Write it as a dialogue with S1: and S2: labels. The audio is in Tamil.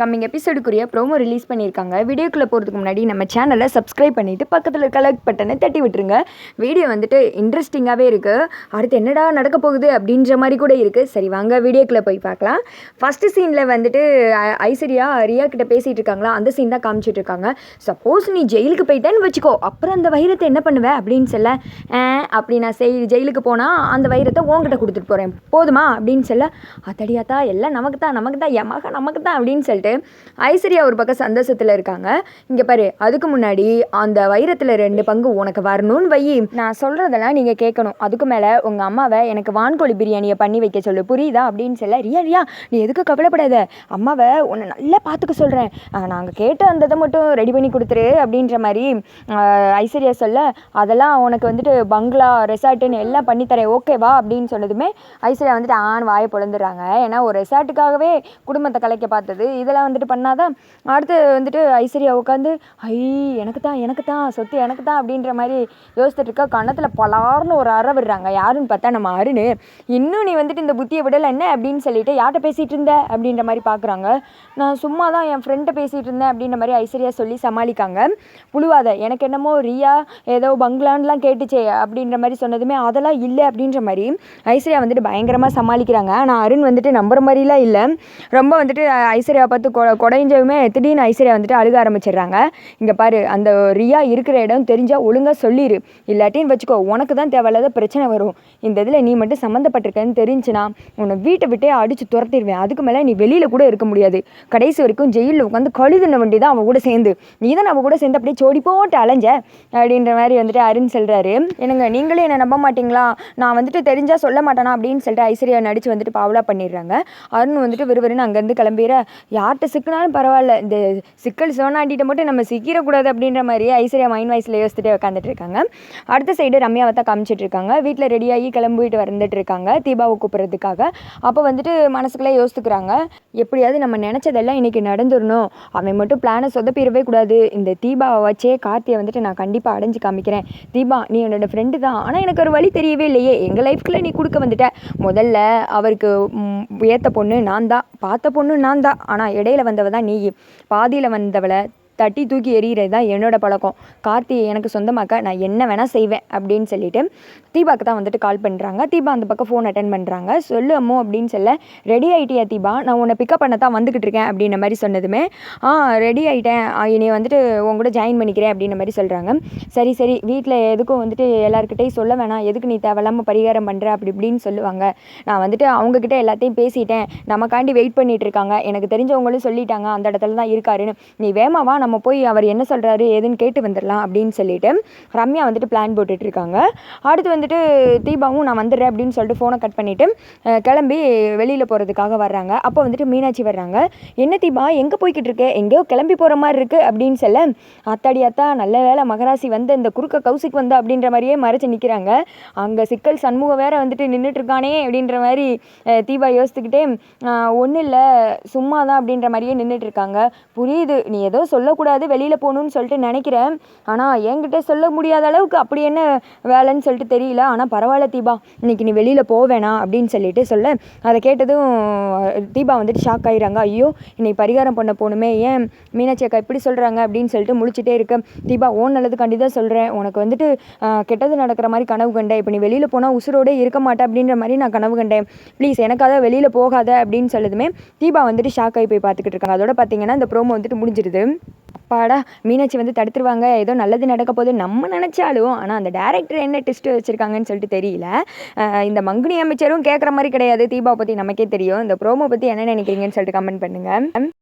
S1: கம்மிங் எபிசோடுக்குரிய ப்ரோமோ ரிலீஸ் பண்ணியிருக்காங்க. வீடியோக்குள்ளே போகிறதுக்கு முன்னாடி நம்ம சேனலை சப்ஸ்கிரைப் பண்ணிவிட்டு பக்கத்தில் இருக்க லைக் பட்டனை தட்டி விட்டுருங்க. வீடியோ வந்துட்டு இன்ட்ரெஸ்டிங்காகவே இருக்குது அடுத்து என்னடா நடக்க போகுது அப்படின்ற மாதிரி கூட இருக்குது சரி வாங்க வீடியோக்குள்ளே போய் பார்க்கலாம். ஃபஸ்ட்டு சீனில் வந்துட்டு ஐ- ஐஸ்வர்யா ரியா கிட்ட பேசிகிட்டு இருக்காங்களா? அந்த சீன் தான் காமிச்சிட்டு இருக்காங்க. சப்போஸ் நீ ஜெயிலுக்கு போயிட்டேன்னு வச்சுக்கோ. அப்புறம் அந்த வைரத்தை என்ன பண்ணுவேன் அப்படின்னு சொல்ல அப்படி நான் செய் ஜெயிலுக்கு போனால் அந்த வைரத்தை உங்ககிட்ட கொடுத்துட்டு போகிறேன் போதுமா? அப்படின்னு சொல்ல அத்தடியாத்தா எல்லாம் நமக்கு தான் நமக்கு தான் என் மகன் நமக்கு தான் அப்படின்னு சொல்லிட்டு ஐஸ்வர்யா ஒரு பக்கம் சந்தோஷத்தில் இருக்காங்க. இங்கே பாரு அதுக்கு முன்னாடி அந்த வைரத்தில் ரெண்டு பங்கு உனக்கு வரணும்னு வை. நான் சொல்கிறதெல்லாம் நீங்கள் கேட்கணும். அதுக்கு மேலே உங்கள் அம்மாவை எனக்கு வான்கோழி பிரியாணியை பண்ணி வைக்க சொல்லு. புரியுதா? அப்படின்னு சொல்ல ரியா ரியா நீ எதுக்கு கவலைப்படாத. அம்மாவை உன்னை நல்லா பார்த்துக்க சொல்கிறேன் நாங்கள் கேட்டு அந்த இதை மட்டும் ரெடி பண்ணி கொடுத்துரு அப்படின்ற மாதிரி ஐஸ்வர்யா சொல்ல அதெல்லாம் உனக்கு வந்துட்டு பங்களா ரெசார்ட்டுன்னு எல்லாம் பண்ணித்தரேன் ஓகேவா அப்படின்னு சொன்னதுமே ஐஸ்வர்யா வந்துட்டு ஆண் வாயை பொழந்துடுறாங்க ஏன்னா ஒரு ரெசார்ட்டுக்காகவே குடும்பத்தை கலைக்க பார்த்தது இதெல்லாம் வந்துட்டு பண்ணாதான் அடுத்து வந்துட்டு ஐஸ்வர்யா உட்காந்து ஐ எனக்கு தான் எனக்கு தான் சொத்து எனக்கு தான் அப்படின்ற மாதிரி யோசிச்சுட்டு இருக்கா. கன்னத்தில் பலார்னு ஒரு அற விடுறாங்க. யாருன்னு பார்த்தா நம்ம அருண். இன்னும் நீ வந்துட்டு இந்த புத்தியை விடலை என்ன? அப்படின்னு சொல்லிட்டு யார்கிட்ட பேசிகிட்டு இருந்த? அப்படின்ற மாதிரி பார்க்குறாங்க. நான் சும்மா தான் என் ஃப்ரெண்ட்டை பேசிகிட்டு இருந்தேன் அப்படின்ற மாதிரி ஐஸ்வர்யா சொல்லி சமாளிக்காங்க. புழுவாத எனக்கு என்னமோ ரியா ஏதோ பங்களான்லாம் கேட்டுச்சே அப்படின்ற மாதிரி சொன்னதுமே அதெல்லாம் இல்லை அப்படின்ற மாதிரி ஐஸ்வர்யா வந்துட்டு பயங்கரமாக சமாளிக்கிறாங்க. ஆனால் அருண் வந்துட்டு நம்புற மாதிரிலாம் இல்லை. ரொம்ப வந்துட்டு ஐஸ்வர்யா பார்த்து கொ குடைஞ்சவுமே திடீர்னு ஐஸ்வர்யா வந்துட்டு அழுக ஆரம்பிச்சிடுறாங்க. இங்கே பாரு அந்த ரியா இருக்கிற இடம் தெரிஞ்சால் ஒழுங்காக சொல்லிடு இல்லாட்டின்னு வச்சுக்கோ உனக்கு தான் தேவையில்லாத பிரச்சனை வரும். இந்த இதில் நீ மட்டும் சம்மந்தப்பட்டிருக்கேன்னு தெரிஞ்சுனா உன்னை வீட்டை விட்டே அடித்து துரத்திடுவேன். அதுக்கு மேலே நீ வெளியில் கூட இருக்க முடியாது. கடைசி வரைக்கும் ஜெயிலில் உட்காந்து கழுதுன வண்டி தான் அவன் கூட சேர்ந்து. நீ தான் அவன் கூட சேர்ந்து அப்படியே சோடி போட்டு அலைஞ்ச அப்படின்ற மாதிரி வந்துட்டு அருண் சொல்கிறாரு என்னங்க நீங்களே என்னை நம்ப மாட்டிங்களா? நான் வந்துட்டு தெரிஞ்சால் சொல்ல மாட்டேனா? அப்படின்னு சொல்லிட்டு ஐஸ்வர்யா நடித்து வந்துட்டு பாவலா பண்ணிடுறாங்க. அருண் வந்துட்டு விறுவிறுன்னு அங்கேருந்து கிளம்பிற யார்கிட்ட சிக்கினாலும் பரவாயில்ல. இந்த சிக்கல் சிவனாண்டிகிட்ட மட்டும் நம்ம சிக்கிடக்கூடாது அப்படின்ற மாதிரியே ஐஸ்வர்யா மைண்ட் வாய்ஸில் யோசிச்சுட்டே உட்காந்துட்டு இருக்காங்க. அடுத்த சைடு ரம்யாவை தான் காமிச்சிட்டு இருக்காங்க. வீட்டில் ரெடியாகி கிளம்பிட்டு வந்துட்டு இருக்காங்க. தீபாவை கூப்பிட்றதுக்காக. அப்போ வந்துட்டு மனசுக்குள்ளே யோசித்துக்கிறாங்க எப்படியாவது நம்ம நினச்சதெல்லாம் இன்றைக்கி நடந்துடணும் அவன் மட்டும் பிளானை சொதப்பிடவே கூடாது. இந்த தீபாவை வச்சே கார்த்தியை வந்துட்டு நான் கண்டிப்பாக அடைஞ்சு காமிக்கிறேன். தீபா நீ என்னோட ஃப்ரெண்டு தான். ஆனால் எனக்கு ஒரு வழி தெரியவே இல்லையே. எங்கள் லைஃப்குள்ளே நீ கொடுக்க வந்துட்ட. முதல்ல அவருக்கு ஏற்ற பொண்ணு நான் தான். பார்த்த பொண்ணு நான் தான். ஆனால் இடையில வந்தவ தான் நீ பாதியில் வந்தவளை தட்டி தூக்கி எறிகிறது தான் என்னோடய பழக்கம். கார்த்தியை எனக்கு சொந்தமாக்க நான் என்ன வேணால் செய்வேன் அப்படின்னு சொல்லிட்டு தீபாக்கு தான் வந்துட்டு கால் பண்ணுறாங்க தீபா அந்த பக்கம் ஃபோன் அட்டன் பண்ணுறாங்க சொல்லு அம்மோ அப்படின்னு சொல்ல ரெடி ஆகிட்டியா தீபா? நான் உன்னை பிக்கப் பண்ண தான் வந்துக்கிட்டு இருக்கேன் அப்படின்ற மாதிரி சொன்னதுமே ஆ ரெடி ஆகிட்டேன் இனி வந்துட்டு உன் கூட ஜாயின் பண்ணிக்கிறேன் அப்படின்ற மாதிரி சொல்கிறாங்க சரி சரி. வீட்டில் எதுக்கும் வந்துட்டு எல்லாருக்கிட்டையும் சொல்ல வேணாம். எதுக்கு நீ தேவையில்லாமல் பரிகாரம் பண்ணுற அப்படி இப்படின்னு சொல்லுவாங்க. நான் வந்துட்டு அவங்கக்கிட்ட எல்லாத்தையும் பேசிட்டேன். நமக்காண்டி வெயிட் பண்ணிகிட்டு இருக்காங்க. எனக்கு தெரிஞ்சவங்களும் சொல்லிட்டாங்க. அந்த இடத்துல தான் இருக்காருன்னு. நீ வேமாவா நம்ம நம்ம போய் அவர் என்ன சொல்கிறாரு ஏதுன்னு கேட்டு வந்துடலாம் அப்படின்னு சொல்லிட்டு ரம்யா வந்துட்டு பிளான் போட்டுட்ருக்காங்க. அடுத்து வந்துட்டு தீபாவும் நான் வந்துடுறேன் அப்படின்னு சொல்லிட்டு ஃபோனை கட் பண்ணிவிட்டு கிளம்பி வெளியில் போகிறதுக்காக வர்றாங்க. அப்போ வந்துட்டு மீனாட்சி வர்றாங்க. என்ன தீபா எங்கே போய்கிட்டு இருக்க? எங்கேயோ கிளம்பி போகிற மாதிரி இருக்குது அப்படின்னு சொல்ல அத்தாடி அத்தா நல்ல வேலை மகராசி வந்து இந்த குறுக்க கவுசிக்கு வந்து அப்படின்ற மாதிரியே மறைச்சு நிற்கிறாங்க அங்கே சிக்கல் சண்முகம் வேற வந்துட்டு நின்றுட்டு இருக்கானே அப்படின்ற மாதிரி தீபா யோசித்துக்கிட்டே ஒன்றும் இல்லை சும்மா தான் அப்படின்ற மாதிரியே நின்றுட்டு இருக்காங்க புரியுது நீ ஏதோ சொல்ல சொல்லக்கூடாது வெளியில் போகணும்னு சொல்லிட்டு நினைக்கிறேன். ஆனால் என்கிட்ட சொல்ல முடியாத அளவுக்கு அப்படி என்ன வேலைன்னு சொல்லிட்டு தெரியல. ஆனால் பரவாயில்ல தீபா இன்னைக்கு நீ வெளியில் போவேணா அப்படின்னு சொல்லிட்டு சொல்ல. அதை கேட்டதும் தீபா வந்துட்டு ஷாக் ஆயிடுறாங்க. ஐயோ இன்னைக்கு பரிகாரம் பண்ண போகணுமே. ஏன் மீனாட்சி அக்கா இப்படி சொல்கிறாங்க அப்படின்னு சொல்லிட்டு முழிச்சிட்டே இருக்க. தீபா ஓன் நல்லதுக்காண்டி தான் சொல்கிறேன் உனக்கு வந்துட்டு கெட்டது நடக்கிற மாதிரி கனவு கண்டேன். இப்போ நீ வெளியில் போனால் உசுரோடே இருக்க மாட்டேன் அப்படின்ற மாதிரி நான் கனவு கண்டேன். ப்ளீஸ் எனக்காக வெளியில் போகாத அப்படின்னு சொல்லதுமே தீபா வந்துட்டு ஷாக் ஆகி போய் பார்த்துக்கிட்டு இருக்காங்க. அதோட பார்த்தீங்கன்னா இந்த ப்ரோமோ வந்துட்டு முடிஞ்சிருது. அப்பாடா மீனாட்சி வந்து தடுத்துருவாங்க. ஏதோ நல்லது நடக்க போகுது நம்ம நினச்சாலும் ஆனால் அந்த டேரக்டர் என்ன டெஸ்ட்டு வச்சுருக்காங்கன்னு சொல்லிட்டு தெரியல. இந்த மங்குனி அமைச்சரும் கேட்குற மாதிரி கிடையாது. தீபா பற்றி நமக்கே தெரியும். இந்த ப்ரோமோ பற்றி என்ன நினைக்கிறீங்கன்னு சொல்லிட்டு கமெண்ட் பண்ணுங்கள்